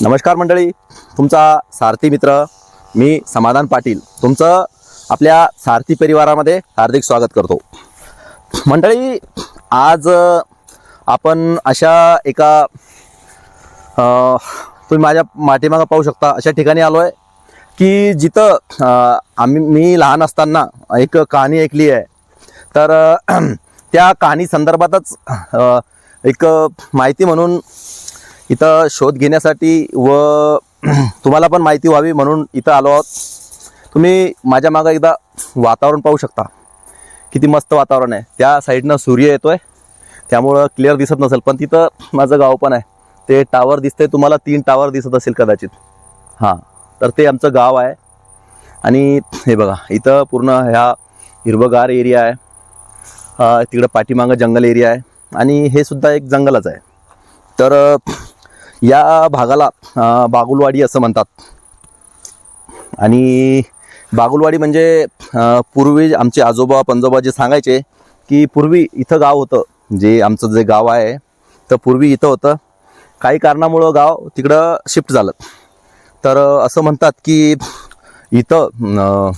नमस्कार मंडळी तुमचा सारथी मित्र मी समाधान पाटील. तुमचं आपल्या सारथी परिवारामध्ये हार्दिक स्वागत करतो. मंडळी आज आपण अशा एका तुम्ही माझ्या माठीमागं पाहू शकता अशा ठिकाणी आलो आहे की जिथं आम्ही मी लहान असताना एक कहाणी ऐकली आहे. तर त्या कहाणी संदर्भातच एक माहिती म्हणून इथं शोध घेण्यासाठी व तुम्हाला पण माहिती व्हावी म्हणून इथं आलो आहोत. तुम्ही माझ्या मागं एकदा वातावरण पाहू शकता. किती मस्त वातावरण आहे. त्या साईडनं सूर्य येतोय. त्यामुळं क्लिअर दिसत नसेल. पण तिथं माझं गाव पण आहे. ते टावर दिसते तुम्हाला तीन टावर दिसत असेल कदाचित. हां. तर ते आमचं गाव आहे. आणि हे बघा इथं पूर्ण ह्या हिरवगार एरिया आहे. तिकडं पाठीमागं जंगल एरिया आहे. आणि हे सुद्धा एक जंगलच आहे. तर या भागाला बागुलवाडी असं म्हणतात. आणि बागुलवाडी म्हणजे पूर्वी आमचे आजोबा पंजोबा जे सांगायचे की पूर्वी इथं गाव होतं जे आमचं जे गाव आहे तर पूर्वी इथं होतं. काही कारणामुळं गाव तिकडं शिफ्ट झालं. तर असं म्हणतात की इथं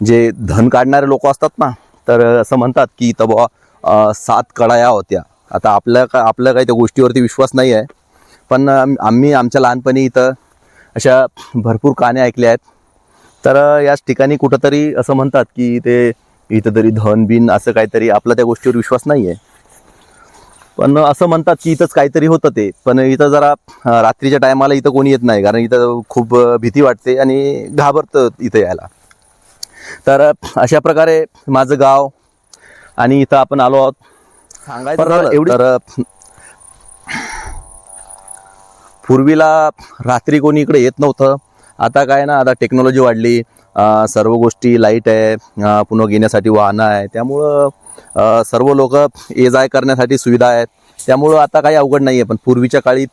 जे धन काढणारे लोक असतात ना तर असं म्हणतात की इथं बुवा सात कडाया होत्या. आता आपल्या का आपल्या काही त्या गोष्टीवरती विश्वास नाही आहे पण आम- आम्ही आमच्या लहानपणी इथं अशा भरपूर कहाण्या ऐकल्या आहेत. तर याच ठिकाणी कुठंतरी असं म्हणतात की ते इथं तरी धन बिन असं काहीतरी आपला त्या गोष्टीवर विश्वास नाही आहे पण असं म्हणतात की इथंच काहीतरी होतं ते. पण इथं जरा रात्रीच्या टायमाला इथं कोणी येत नाही कारण इथं खूप भीती वाटते आणि घाबरतं इथं यायला. तर अशा प्रकारे माझं गाव आणि इथं आपण आलो आहोत. सांगायचं एवढी- तर पूर्वीला रात्री कोणी इकडे येत नव्हतं. आता काय ना आता टेक्नॉलॉजी वाढली. सर्व गोष्टी लाइट आहे. पुन्हा घेण्यासाठी वाहनं आहे. त्यामुळं सर्व लोक ये जाय करण्यासाठी सुविधा आहेत. त्यामुळं आता काही अवघड नाही आहे पण पूर्वीच्या काळी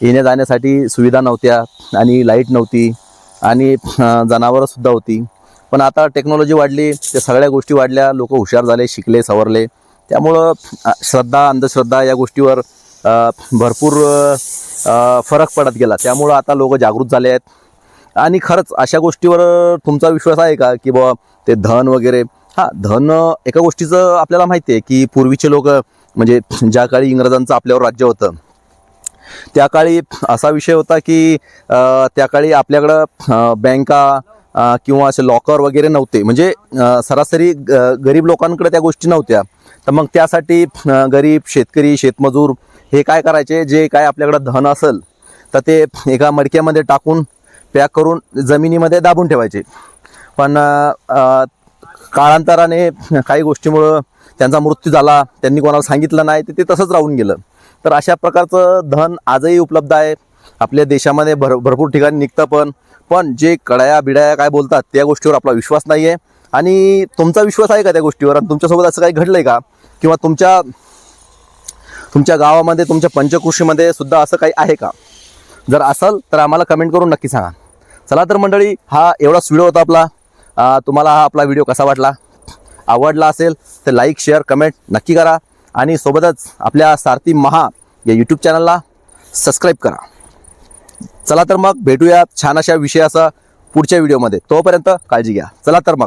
येण्या जाण्यासाठी सुविधा नव्हत्या आणि लाइट नव्हती आणि जनावरंसुद्धा होती. पण आता टेक्नॉलॉजी वाढली. त्या सगळ्या गोष्टी वाढल्या. लोक हुशार झाले शिकले सवरले. त्यामुळं श्रद्धा अंधश्रद्धा या गोष्टीवर भरपूर फरक पडत गेला. त्यामुळं आता लोक जागृत झाले आहेत. आणि खरंच अशा गोष्टीवर तुमचा विश्वास आहे का? की बुवा ते धन वगैरे? हां धन एका गोष्टीचं आपल्याला माहिती आहे की पूर्वीचे लोक म्हणजे ज्या काळी इंग्रजांचं आपल्यावर राज्य होतं त्या काळी असा विषय होता की त्या काळी आपल्याकडं बँका किंवा असे लॉकर वगैरे नव्हते. म्हणजे सरासरी ग- गरीब लोकांकडे त्या गोष्टी नव्हत्या. तर मग त्यासाठी गरीब शेतकरी शेतमजूर हे काय करायचे? जे काय आपल्याकडं धन असेल तर ते एका मडक्यामध्ये टाकून पॅक करून जमिनीमध्ये दाबून ठेवायचे. पण काळांतराने काही गोष्टीमुळं त्यांचा मृत्यू झाला त्यांनी कोणाला सांगितलं नाही तर ते तसंच राहून गेलं. तर अशा प्रकारचं धन आजही उपलब्ध आहे. आपल्या देशामध्ये भर भरपूर ठिकाणी निघतं पण पण जे कडाया बिडाया काय बोलतात त्या गोष्टीवर आपला विश्वास नाही आहे आणि तुमचा विश्वास आहे का त्या गोष्टीवर? आणि तुमच्यासोबत असं काही घडलंय का? किंवा तुमच्या तुमच्या गावामध्ये तुमच्या पंचकृषीमध्ये सुद्धा असं काही आहे का? जर असेल तर आम्हाला कमेंट करून नक्की सांगा. चला तर मंडळी हा एवढाच व्हिडिओ होता आपला. तुम्हाला हा आपला व्हिडिओ कसा वाटला? आवडला असेल तर लाईक शेअर कमेंट नक्की करा. आणि सोबतच आपल्या सारथी महा या यूट्यूब चॅनलला सबस्क्राईब करा. चला तर मग भेटूया छान अशा विषयाचा पुढच्या व्हिडिओमध्ये तोपर्यंत काळजी घ्या. चला तर मग.